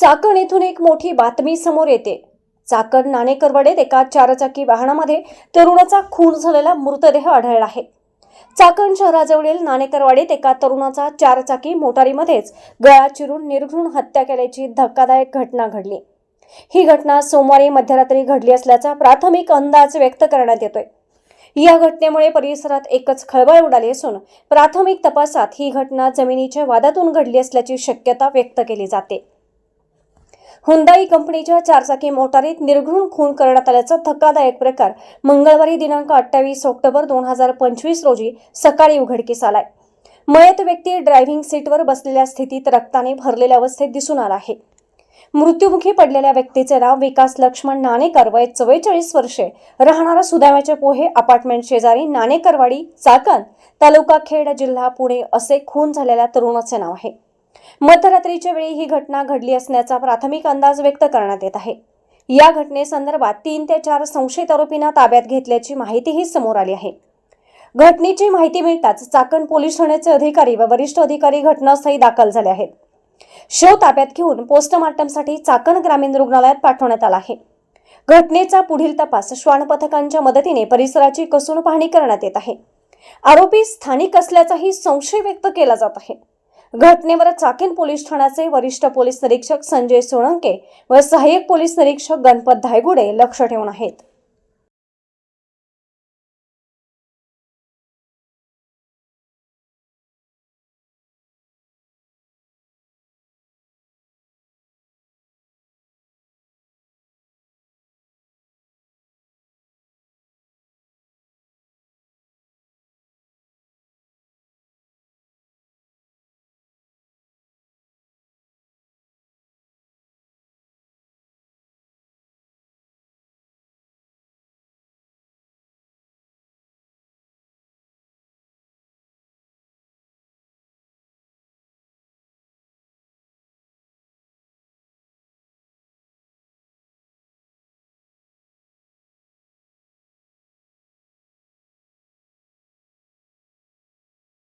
चाकण येथून एक मोठी बातमी समोर येते. चाकण नाणेकरवाडेत एका चारचाकी वाहनामध्ये तरुणाचा खून झालेला मृतदेह आढळला आहे. चाकण शहराजवळील नाणेकरवाडीत एका तरुणाचा चारचाकी मोटारीमध्येच गळा चिरून निर्घृण हत्या केल्याची धक्कादायक घटना घडली. ही घटना सोमवारी मध्यरात्री घडली असल्याचा प्राथमिक अंदाज व्यक्त करण्यात येतोय. या घटनेमुळे परिसरात एकच खळबळ उडाली असून प्राथमिक तपासात ही घटना जमिनीच्या वादातून घडली असल्याची शक्यता व्यक्त केली जाते. हुंदाई कंपनीच्या चारचाकी मोटारीत निर्घृण खून करण्यात आल्याचा धक्कादायक प्रकार मंगळवारी दिनांक अठ्ठावीस ऑक्टोबर दोन हजार पंचवीस रोजी सकाळी उघडकीस आलाय. मयत व्यक्ती ड्रायव्हिंग सीटवर बसलेल्या स्थितीत रक्ताने भरलेल्या अवस्थेत दिसून आला आहे. मृत्युमुखी पडलेल्या व्यक्तीचे नाव विकास लक्ष्मण नाणेकर वय चव्वेचाळीस वर्षे. राहणारा सुदाम्याचे पोहे अपार्टमेंट शेजारी नाणेकरवाडी चाकण तालुका खेड जिल्हा पुणे असे खून झालेल्या तरुणाचे नाव आहे. मध्यरात्रीच्या वेळी ही घटना घडली असण्याचा प्राथमिक अंदाज व्यक्त करण्यात येत आहे. या घटनेसंदर्भात तीन ते चार संशयित आरोपींना ताब्यात घेतल्याची माहितीही समोर आली आहे. घटनेची माहिती मिळताच चाकण पोलीस ठाण्याचे अधिकारी व वरिष्ठ अधिकारी घटनास्थळी दाखल झाले आहेत. शव ताब्यात घेऊन पोस्टमार्टमसाठी चाकण ग्रामीण रुग्णालयात पाठवण्यात आला आहे. घटनेचा पुढील तपास श्वान पथकांच्या मदतीने परिसराची कसून पाहणी करण्यात येत आहे. आरोपी स्थानिक असल्याचाही संशय व्यक्त केला जात आहे. घटनेवर चाकण पोलीस ठाण्याचे वरिष्ठ पोलीस निरीक्षक संजय सोळंके व सहाय्यक पोलीस निरीक्षक गणपत धायगुडे लक्ष ठेवून आहेत.